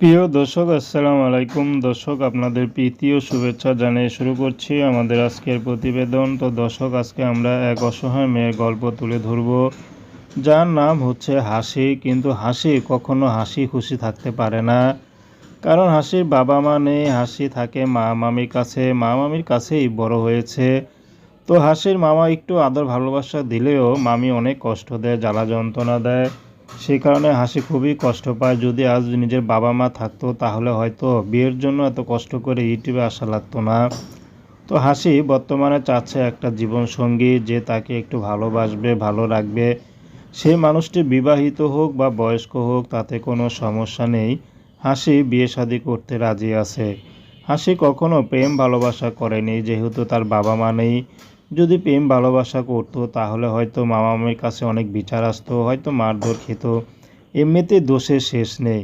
প্রিয় দর্শক, আসসালামু আলাইকুম। দর্শক, আপনাদের প্রীতি ও শুভেচ্ছা জানিয়ে শুরু করছি আমাদের আজকের প্রতিবেদন। তো দর্শক, আজকে আমরা এক অসহায় মেয়ের গল্প তুলে ধরব। যার নাম হচ্ছে হাসি, কিন্তু হাসি কখনো হাসি খুশি থাকতে পারে না। কারণ হাসির বাবা মা নেই, হাসি থাকে মা মামির কাছে। মা মামির কাছেই বড় হয়েছে। তো হাসির মামা একটু আদর ভালোবাসা দিলেও মামি অনেক কষ্ট দেয়, জ্বালা যন্ত্রণা দেয়। সেই কারণে হাসি খুবই কষ্ট পায়। যদি আজ নিজের বাবা মা থাকতো, তাহলে হয়তো বিয়ের জন্য এত কষ্ট করে ইউটিউবে আসা লাগতো না। তো হাসি বর্তমানে চাচ্ছে একটা জীবনসঙ্গী যে তাকে একটু ভালোবাসবে, ভালো রাখবে। সেই মানুষটি বিবাহিত হোক বা বয়স্ক হোক, তাতে কোনো সমস্যা নেই। হাসি বিয়ে শাদী করতে রাজি আছে। হাসি কখনো প্রেম ভালোবাসা করেনি, যেহেতু তার বাবা মা নেই। যদি প্রেম ভালোবাসা করতো, তাহলে হয়তো মামা মামির কাছে অনেক বিচার আসতো, হয়তো মারধর খেত। এমনিতে দোষের শেষ নেই।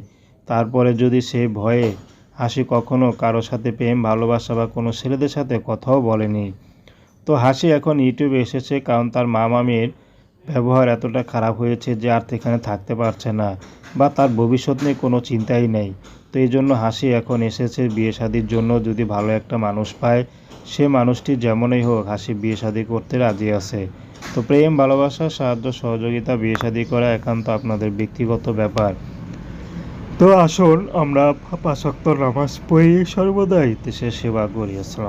তারপরে যদি সে ভয়ে হাসি কখনো কারও সাথে প্রেম ভালোবাসা বা কোনো ছেলেদের সাথে কথাও বলেনি। তো হাসি এখন ইউটিউবে এসেছে কারণ তার মা মামির ব্যবহার এতটা খারাপ হয়েছে যে আর সেখানে থাকতে পারছে না বা তার ভবিষ্যৎ নিয়ে কোনো চিন্তাই নেই। তো এই জন্য হাসি এখন এসেছে বিয়ে শাদির জন্য। যদি ভালো একটা মানুষ পায়, সে মানুষটি যেমনই হোক হাসি বিয়ে শাদি করতে রাজি আছে। তো প্রেম, ভালোবাসা, সাহায্য, সহযোগিতা, বিয়ে শাদি করা একান্ত আপনাদের ব্যক্তিগত ব্যাপার। তো আসুন আমরা পাশাক্ত নামাজ পড়ি। সর্বদাই দেশের সেবা করি। আসসালাম